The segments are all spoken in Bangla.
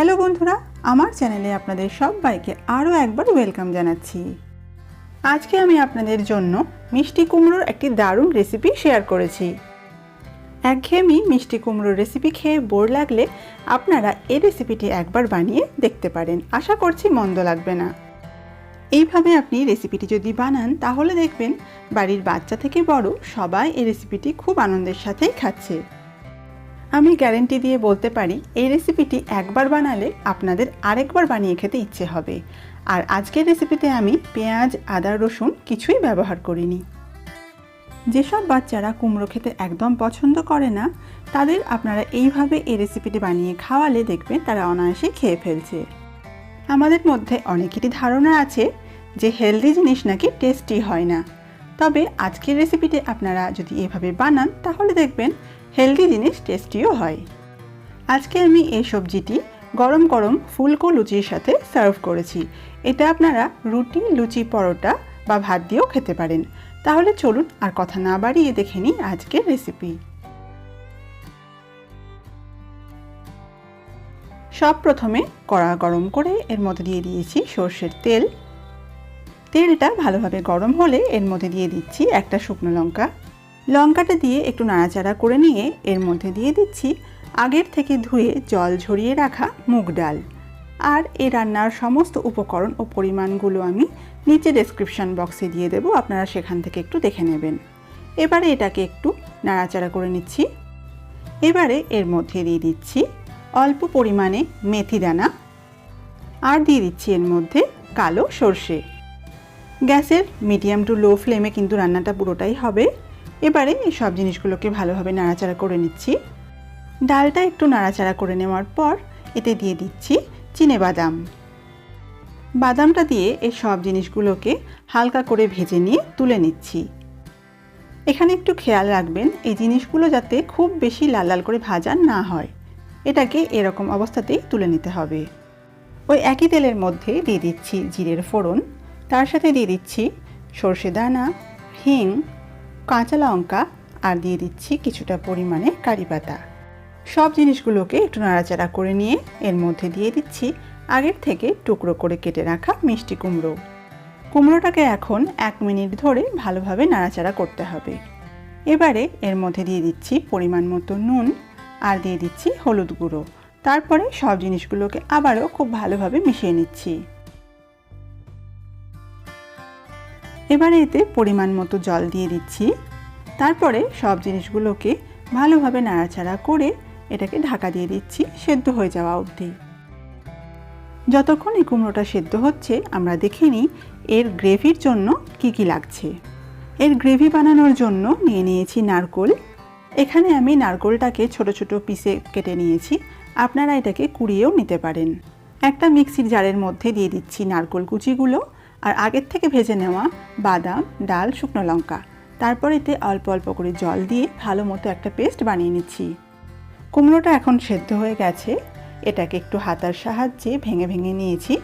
হ্যালো বন্ধুরা, আমার চ্যানেলে আপনাদের সবাইকে আরও একবার ওয়েলকাম জানাচ্ছি। আজকে আমি আপনাদের জন্য মিষ্টি কুমড়োর একটি দারুণ রেসিপি শেয়ার করেছি। একঘেয়েমি মিষ্টি কুমড়োর রেসিপি খেয়ে বোর লাগলে আপনারা এই রেসিপিটি একবার বানিয়ে দেখতে পারেন। আশা করছি মন্দ লাগবে না। এইভাবে আপনি রেসিপিটি যদি বানান, তাহলে দেখবেন বাড়ির বাচ্চা থেকে বড় সবাই এই রেসিপিটি খুব আনন্দের সাথেই খাচ্ছে। আমি গ্যারেন্টি দিয়ে বলতে পারি, এই রেসিপিটি একবার বানালে আপনাদের আরেকবার বানিয়ে খেতে ইচ্ছে হবে। আর আজকের রেসিপিতে আমি পেঁয়াজ, আদা, রসুন কিছুই ব্যবহার করিনি। যেসব বাচ্চারা কুমড়ো খেতে একদম পছন্দ করে না, তাদের আপনারা এইভাবে এই রেসিপিটি বানিয়ে খাওয়ালে দেখবেন তারা অনায়াসে খেয়ে ফেলছে। আমাদের মধ্যে অনেকেরই ধারণা আছে যে হেলদি জিনিস নাকি টেস্টি হয় না। তবে আজকের রেসিপিটি আপনারা যদি এভাবে বানান, তাহলে দেখবেন হেলদি জিনিস টেস্টিও হয়। আজকে আমি এই সবজিটি গরম গরম ফুলকো লুচির সাথে সার্ভ করেছি। এটা আপনারা রুটি, লুচি, পরোটা বা ভাত দিয়েও খেতে পারেন। তাহলে চলুন আর কথা না বাড়িয়ে দেখে নিই আজকের রেসিপি সব প্রথমে কড়া গরম করে এর মধ্যে দিয়ে দিয়েছি সর্ষের তেল। তেলটা ভালোভাবে গরম হলে এর মধ্যে দিয়ে দিচ্ছি একটা শুকনো লঙ্কা। লঙ্কাটা দিয়ে একটু নাড়াচাড়া করে নিয়ে এর মধ্যে দিয়ে দিচ্ছি আগের থেকে ধুয়ে জল ঝরিয়ে রাখা মুগ ডাল। আর এই রান্নার সমস্ত উপকরণ ও পরিমাণগুলো আমি নিচে ডেসক্রিপশান বক্সে দিয়ে দেবো, আপনারা সেখান থেকে একটু দেখে নেবেন। এবারে এটাকে একটু নাড়াচাড়া করে নিচ্ছি। এবারে এর মধ্যে দিয়ে দিচ্ছি অল্প পরিমাণে মেথি দানা। আর দিয়ে দিচ্ছি এর মধ্যে কালো সর্ষে। গ্যাসের মিডিয়াম টু লো ফ্লেমে কিন্তু রান্নাটা পুরোটাই হবে। এবারে এই সব জিনিসগুলোকে ভালোভাবে নাড়াচাড়া করে নিচ্ছি। ডালটা একটু নাড়াচাড়া করে নেওয়ার পর এতে দিয়ে দিচ্ছি চিনে বাদাম। বাদামটা দিয়ে এই সব জিনিসগুলোকে হালকা করে ভেজে নিয়ে তুলে নিচ্ছি। এখানে একটু খেয়াল রাখবেন, এই জিনিসগুলো যাতে খুব বেশি লাল লাল করে ভাজা না হয়, এটাকে এরকম অবস্থাতেই তুলে নিতে হবে। ওই একই তেলের মধ্যে দিয়ে দিচ্ছি জিরের ফোড়ন, তার সাথে দিয়ে দিচ্ছি সর্ষে দানা, হিং কাঁচা লঙ্কা আর দিয়ে দিচ্ছি কিছুটা পরিমাণে কারি পাতা। সব জিনিসগুলোকে একটু নাড়াচাড়া করে নিয়ে এর মধ্যে দিয়ে দিচ্ছি আগের থেকে টুকরো করে কেটে রাখা মিষ্টি কুমড়ো। কুমড়োটাকে এখন এক মিনিট ধরে ভালোভাবে নাড়াচাড়া করতে হবে। এবারে এর মধ্যে দিয়ে দিচ্ছি পরিমাণ মতো নুন আর দিয়ে দিচ্ছি হলুদ গুঁড়ো। তারপরে সব জিনিসগুলোকে আবারও খুব ভালোভাবে মিশিয়ে নিচ্ছি। এবারে এতে পরিমাণ মতো জল দিয়ে দিচ্ছি। তারপরে সব জিনিসগুলোকে ভালোভাবে নাড়াচাড়া করে এটাকে ঢাকা দিয়ে দিচ্ছি সেদ্ধ হয়ে যাওয়া অবধি। যতক্ষণ এই কুমড়োটা সেদ্ধ হচ্ছে, আমরা দেখে নিই এর গ্রেভির জন্য কি কি লাগছে। এর গ্রেভি বানানোর জন্য নিয়ে নিয়েছি নারকোল। এখানে আমি নারকোলটাকে ছোট ছোট পিসে কেটে নিয়েছি। আপনারা এটাকে কুড়িয়েও নিতে পারেন। একটা মিক্সির জারের মধ্যে দিয়ে দিচ্ছি নারকোল কুচিগুলো। আর আগের থেকে ভেজে নেওয়া বাদাম, ডাল, শুকনো লঙ্কা। তারপর এতে অল্প অল্প করে জল দিয়ে ভালো মতো একটা পেস্ট বানিয়ে নিচ্ছি। কুমড়োটা এখন সেদ্ধ হয়ে গেছে। এটাকে একটু হাতার সাহায্যে ভেঙে ভেঙে নিয়েছি।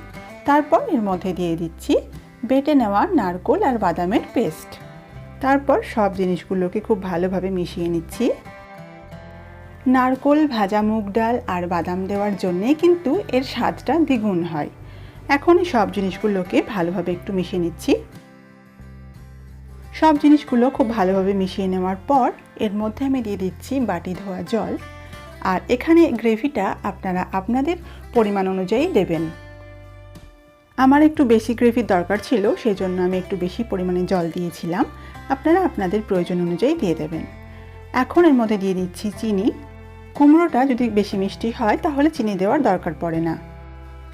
তারপর এর মধ্যে দিয়ে দিচ্ছি বেটে নেওয়া নারকোল আর বাদামের পেস্ট। তারপর সব জিনিসগুলোকে খুব ভালোভাবে মিশিয়ে নিচ্ছি। নারকোল, ভাজা মুগ ডাল আর বাদাম দেওয়ার জন্যে কিন্তু এর স্বাদটা দ্বিগুণ হয়। এখন এই সব জিনিসগুলোকে ভালোভাবে একটু মিশিয়ে নিচ্ছি। সব জিনিসগুলো খুব ভালোভাবে মিশিয়ে নেওয়ার পর এর মধ্যে আমি দিয়ে দিচ্ছি বাটি ধোয়া জল। আর এখানে গ্রেভিটা আপনারা আপনাদের পরিমাণ অনুযায়ী দেবেন। আমার একটু বেশি গ্রেভির দরকার ছিল সেই জন্য আমি একটু বেশি পরিমাণে জল দিয়েছিলাম। আপনারা আপনাদের প্রয়োজন অনুযায়ী দিয়ে দেবেন। এখন এর মধ্যে দিয়ে দিচ্ছি চিনি। কুমড়োটা যদি বেশি মিষ্টি হয়, তাহলে চিনি দেওয়ার দরকার পড়ে না।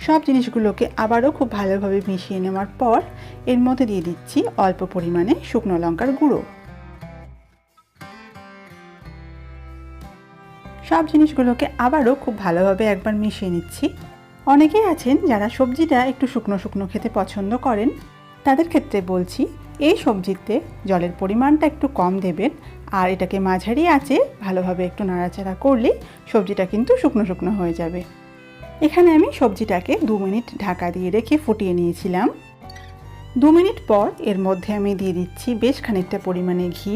সব জিনিসগুলোকে আবারও খুব ভালোভাবে মিশিয়ে নেওয়ার পর এর মধ্যে দিয়ে দিচ্ছি অল্প পরিমাণে শুকনো লঙ্কার গুঁড়ো। সব জিনিসগুলোকে আবারও খুব ভালোভাবে একবার মিশিয়ে নিচ্ছি। অনেকেই আছেন যারা সবজিটা একটু শুকনো শুকনো খেতে পছন্দ করেন, তাদের ক্ষেত্রে বলছি এই সবজিতে জলের পরিমাণটা একটু কম দেবেন আর এটাকে মাঝারি আছে ভালোভাবে একটু নাড়াচাড়া করলে সবজিটা কিন্তু শুকনো শুকনো হয়ে যাবে। এখানে আমি সবজিটাকে দু মিনিট ঢাকা দিয়ে রেখে ফুটিয়ে নিয়েছিলাম। দু মিনিট পর এর মধ্যে আমি দিয়ে দিচ্ছি বেশ খানিকটা পরিমাণে ঘি।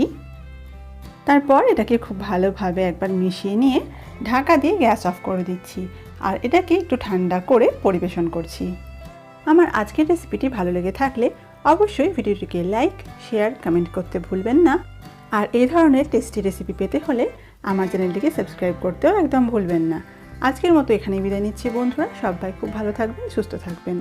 তারপর এটাকে খুব ভালোভাবে একবার মিশিয়ে নিয়ে ঢাকা দিয়ে গ্যাস অফ করে দিচ্ছি আর এটাকে একটু ঠান্ডা করে পরিবেশন করছি। আমার আজকের রেসিপিটি ভালো লেগে থাকলে অবশ্যই ভিডিওটিকে লাইক, শেয়ার, কমেন্ট করতে ভুলবেন না। আর এই ধরনের টেস্টি রেসিপি পেতে হলে আমার চ্যানেলটিকে সাবস্ক্রাইব করতেও একদম ভুলবেন না। আজকের মতো এখানেই বিদায় নিচ্ছি বন্ধুরা। সবাই খুব ভালো থাকবেন সুস্থ থাকবেন।